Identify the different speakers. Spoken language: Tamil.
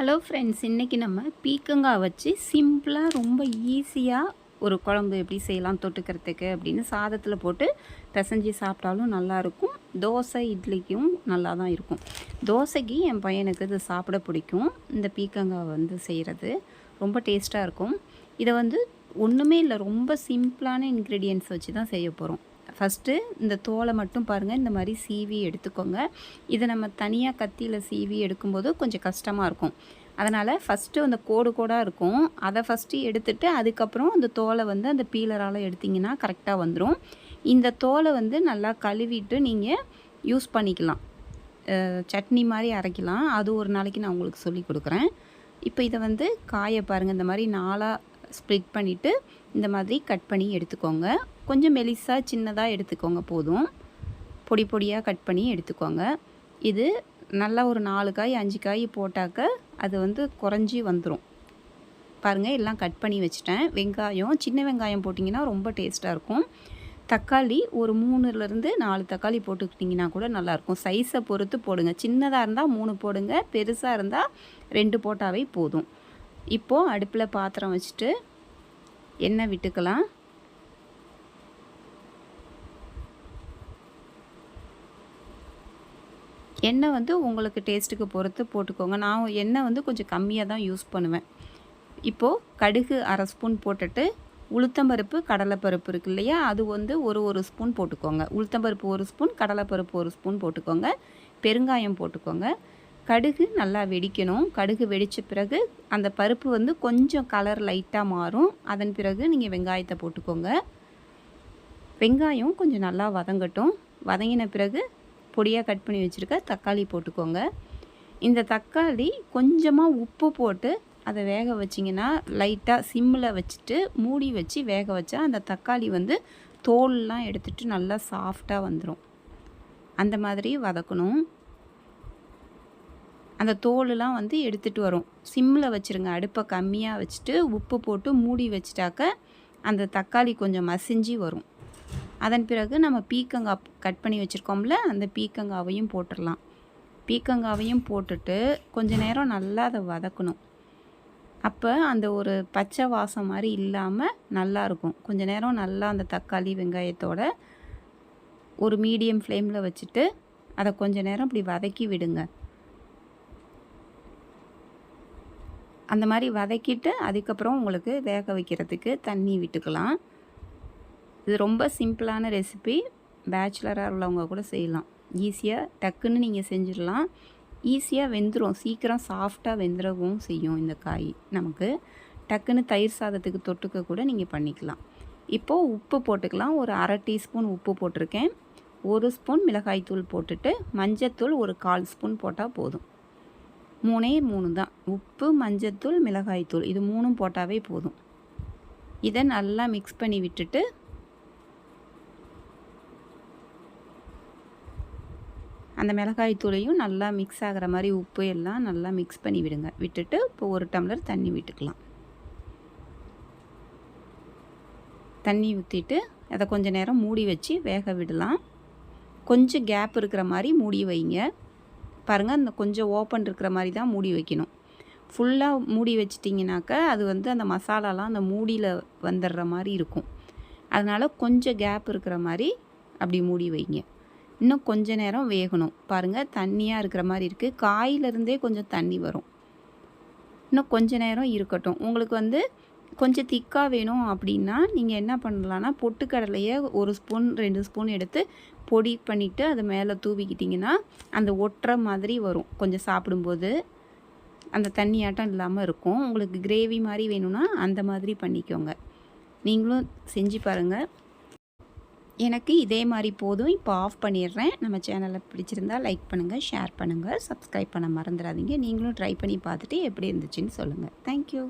Speaker 1: ஹலோ ஃப்ரெண்ட்ஸ் இன்றைக்கி நம்ம பீக்கங்காய் வச்சு சிம்பிளாக ரொம்ப ஈஸியாக ஒரு குழம்பு எப்படி செய்யலாம் தொட்டுக்கிறதுக்கு அப்படின்னு சாதத்தில் போட்டு பிசைஞ்சு சாப்பிட்டாலும் நல்லாயிருக்கும் தோசை இட்லிக்கும் நல்லா தான் இருக்கும். தோசைக்கு என் பையனுக்கு இது சாப்பிட பிடிக்கும். இந்த பீக்கங்காய் வந்து செய்கிறது ரொம்ப டேஸ்ட்டாக இருக்கும். இதை வந்து ஒன்றுமே இல்லை ரொம்ப சிம்பிளான இன்க்ரீடியன்ஸ் வச்சு தான் செய்ய போகிறோம் ஃபஸ்ட்டு இந்த தோலை மட்டும் பாருங்கள் இந்த மாதிரி சீவி எடுத்துக்கோங்க. இதை நம்ம தனியாக கத்தியில் சீவி எடுக்கும்போது கொஞ்சம் கஷ்டமாக இருக்கும். அதனால் ஃபஸ்ட்டு அந்த கோடு கோடாக இருக்கும். அதை ஃபஸ்ட்டு எடுத்துட்டு அதுக்கப்புறம் அந்த தோலை வந்து அந்த பீலரால் எடுத்திங்கன்னா கரெக்டாக வந்துடும் இந்த தோலை வந்து நல்லா கழுவிட்டு நீங்கள் யூஸ் பண்ணிக்கலாம். சட்னி மாதிரி அரைக்கலாம். அது ஒரு நாளைக்கு நான் உங்களுக்கு சொல்லி கொடுக்குறேன். இப்போ இதை வந்து காய பாருங்கள் இந்த மாதிரி நாலாக ஸ்ப்ளிட் பண்ணிவிட்டு இந்த மாதிரி கட் பண்ணி எடுத்துக்கோங்க. கொஞ்சம் மெலிசாக சின்னதாக எடுத்துக்கோங்க போதும். பொடி பொடியாக கட் பண்ணி எடுத்துக்கோங்க. இது நல்லா ஒரு நாலு காய் அஞ்சு காய் போட்டாக்க அது வந்து குறைஞ்சி வந்துடும் பாருங்கள் எல்லாம் கட் பண்ணி வச்சுட்டேன். வெங்காயம் சின்ன வெங்காயம் போட்டிங்கன்னா ரொம்ப டேஸ்ட்டாக இருக்கும். தக்காளி ஒரு மூணுலேருந்து நாலு தக்காளி போட்டுக்கிட்டிங்கன்னா கூட நல்லாயிருக்கும் சைஸை பொறுத்து போடுங்க. சின்னதாக இருந்தால் மூணு போடுங்க பெருசாக இருந்தால் ரெண்டு போட்டாவே போதும். இப்போது அடுப்பில் பாத்திரம் வச்சுட்டு எண்ணெய் விட்டுக்கலாம். எண்ணெய் வந்து உங்களுக்கு டேஸ்ட்டுக்கு பொறுத்து போட்டுக்கோங்க. நான் எண்ணெய் வந்து கொஞ்சம் கம்மியாக தான் யூஸ் பண்ணுவேன். இப்போது கடுகு அரை ஸ்பூன் போட்டுட்டு உளுத்தம்பருப்பு கடலைப்பருப்பு இருக்கு இல்லையா? அது வந்து ஒரு ஒரு ஸ்பூன் போட்டுக்கோங்க. உளுத்தம்பருப்பு ஒரு ஸ்பூன் கடலைப்பருப்பு ஒரு ஸ்பூன் போட்டுக்கோங்க. பெருங்காயம் போட்டுக்கோங்க. கடுகு நல்லா வெடிக்கணும். கடுகு வெடித்த பிறகு அந்த பருப்பு வந்து கொஞ்சம் கலர் லைட்டாக மாறும். அதன் பிறகு நீங்கள் வெங்காயத்தை போட்டுக்கோங்க. வெங்காயம் கொஞ்சம் நல்லா வதங்கட்டும். வதங்கின பிறகு பொடியாக கட் பண்ணி வச்சுருக்க தக்காளி போட்டுக்கோங்க. இந்த தக்காளி கொஞ்சமாக உப்பு போட்டு அதை வேக வச்சிங்கன்னா லைட்டாக சிம்மில் வச்சுட்டு மூடி வச்சு வேக வச்சா அந்த தக்காளி வந்து தோல்லாம் எடுத்துட்டு நல்லா சாஃப்டாக வந்துடும் அந்த மாதிரி வதக்கணும். அந்த தோலெலாம் வந்து எடுத்துகிட்டு வரும். சிம்மில் வச்சுருங்க. அடுப்பை கம்மியாக வச்சுட்டு உப்பு போட்டு மூடி வச்சிட்டாக்க அந்த தக்காளி கொஞ்சம் மசிஞ்சு வரும். அதன் பிறகு நம்ம பீக்கங்காய் கட் பண்ணி வச்சுருக்கோம்ல அந்த பீக்கங்காவையும் போட்டுடலாம் பீக்கங்காவையும் போட்டுட்டு கொஞ்ச நேரம் நல்லா அதை வதக்கணும். அப்போ அந்த ஒரு பச்சை வாசம் மாதிரி இல்லாமல் நல்லாயிருக்கும் கொஞ்ச நேரம் நல்லா அந்த தக்காளி வெங்காயத்தோட ஒரு மீடியம் ஃப்ளேமில் வச்சுட்டு அதை கொஞ்ச நேரம் இப்படி வதக்கி விடுங்க. அந்த மாதிரி வதக்கிட்டு அதுக்கப்புறம் உங்களுக்கு வேக வைக்கிறதுக்கு தண்ணி விட்டுக்கலாம். இது ரொம்ப சிம்பிளான ரெசிபி. பேச்சுலராக உள்ளவங்க கூட செய்யலாம். ஈஸியாக டக்குன்னு நீங்கள் செஞ்சிடலாம். ஈஸியாக வெந்துடும் சீக்கிரம் சாஃப்டாக வெந்துடவும் செய்யும் இந்த காய். நமக்கு டக்குன்னு தயிர் சாதத்துக்கு தொட்டுக்க கூட நீங்கள் பண்ணிக்கலாம். இப்போது உப்பு போட்டுக்கலாம். ஒரு அரை டீஸ்பூன் உப்பு போட்டிருக்கேன். ஒரு ஸ்பூன் மிளகாய்த்தூள் போட்டுட்டு மஞ்சத்தூள் ஒரு கால் ஸ்பூன் போட்டால் போதும். மூணே மூணு தான். உப்பு மஞ்சத்தூள் மிளகாய்த்தூள் இது மூணும் போட்டாவே போதும். இதை நல்லா மிக்ஸ் பண்ணி விட்டுட்டு அந்த மிளகாய் தூளையும் நல்லா மிக்ஸ் ஆகிற மாதிரி உப்பு எல்லாம் நல்லா மிக்ஸ் பண்ணி விடுங்க. விட்டுட்டு இப்போ ஒரு டம்ளர் தண்ணி விட்டுக்கலாம். தண்ணி ஊற்றிட்டு அதை கொஞ்சம் நேரம் மூடி வச்சு வேக விடலாம். கொஞ்சம் கேப் இருக்கிற மாதிரி மூடி வைங்க. பாருங்கள் அந்த கொஞ்சம் ஓப்பன் இருக்கிற மாதிரி தான் மூடி வைக்கணும். ஃபுல்லாக மூடி வச்சிட்டிங்கனாக்கா அது வந்து அந்த மசாலாலாம் அந்த மூடியில் வந்துடுற மாதிரி இருக்கும். அதனால் கொஞ்சம் கேப் இருக்கிற மாதிரி அப்படி மூடி வைங்க. இன்னும் கொஞ்ச நேரம் வேகணும். பாருங்கள் தண்ணியாக இருக்கிற மாதிரி இருக்குது காயிலிருந்தே கொஞ்சம் தண்ணி வரும். இன்னும் கொஞ்ச நேரம் இருக்கட்டும். உங்களுக்கு வந்து கொஞ்சம் திக்காக வேணும் அப்படின்னா நீங்கள் என்ன பண்ணலான்னா பொட்டுக்கடலையை ஒரு ஸ்பூன் ரெண்டு ஸ்பூன் எடுத்து பொடி பண்ணிவிட்டு அது மேலே தூவிக்கிட்டிங்கன்னா அந்த ஒட்டுற மாதிரி வரும். கொஞ்சம் சாப்பிடும்போது அந்த தண்ணியாட்டம் இல்லாமல் இருக்கும். உங்களுக்கு கிரேவி மாதிரி வேணும்னா அந்த மாதிரி பண்ணிக்கோங்க. நீங்களும் செஞ்சு பாருங்கள் எனக்கு இதே மாதிரி போதும். இப்போ ஆஃப் பண்ணிடுறேன். நம்ம சேனலை பிடிச்சிருந்தா லைக் பண்ணுங்கள் ஷேர் பண்ணுங்கள் சப்ஸ்கிரைப் பண்ண மறந்துடாதீங்க. நீங்களும் ட்ரை பண்ணி பார்த்துட்டு எப்படி இருந்துச்சுன்னு சொல்லுங்கள் தேங்க்யூ